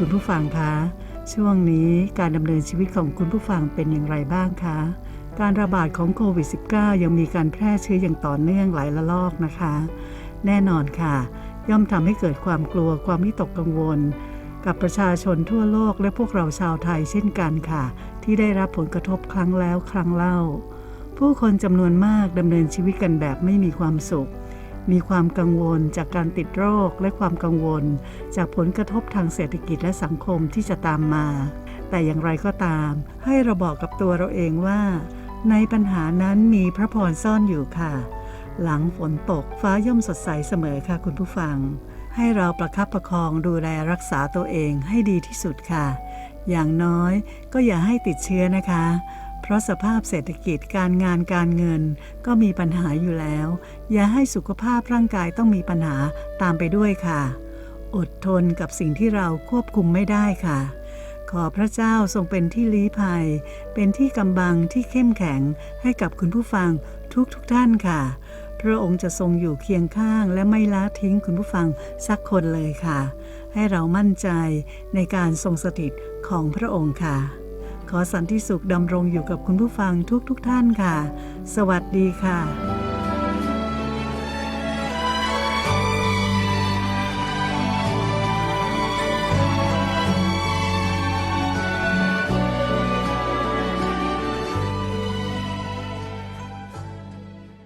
คุณผู้ฟังคะ ช่วงนี้การดำเนินชีวิตของคุณผู้ฟังเป็นอย่างไรบ้างคะ การระบาดของโควิด -19 ยังมีการแพร่เชื้ออย่างต่อเนื่องหลายระลอกนะคะ แน่นอนค่ะ ย่อมทำให้เกิดความกลัวความวิตกกังวล กับประชาชนทั่วโลกและพวกเราชาวไทยเช่นกันค่ะ ที่ได้รับผลกระทบครั้งแล้วครั้งเล่า ผู้คนจำนวนมากดำเนินชีวิตกันแบบไม่มีความสุข มีความกังวลจากการติดโรคและความกังวล จากผลกระทบทางเศรษฐกิจและสังคมที่จะตามมา แต่อย่างไรก็ตาม ให้เราบอกกับตัวเราเองว่า ในปัญหานั้นมีพระพรซ่อนอยู่ค่ะ หลังฝนตกฟ้าย่อมสดใสเสมอค่ะคุณผู้ฟัง ให้เราประคับประคองดูแลรักษาตัวเองให้ดีที่สุดค่ะ อย่างน้อยก็อย่าให้ติดเชื้อนะคะ เพราะสภาพเศรษฐกิจการงานการเงินก็มีปัญหาอยู่แล้ว อย่าให้สุขภาพร่างกายต้องมีปัญหาตามไปด้วยค่ะ อดทนกับสิ่งที่เราควบคุมไม่ได้ค่ะ ขอพระเจ้าทรงเป็นที่ลี้ภัย เป็นที่กำบังที่เข้มแข็งให้กับคุณผู้ฟังทุกทุกท่านค่ะ พระองค์จะทรงอยู่เคียงข้างและไม่ละทิ้งคุณผู้ฟังสักคนเลยค่ะ ให้เรามั่นใจในการทรงสถิตของพระองค์ค่ะ ขอสันติสุขดำรงอยู่กับคุณผู้ฟังทุกๆทท่านค่ะ สวัสดีค่ะ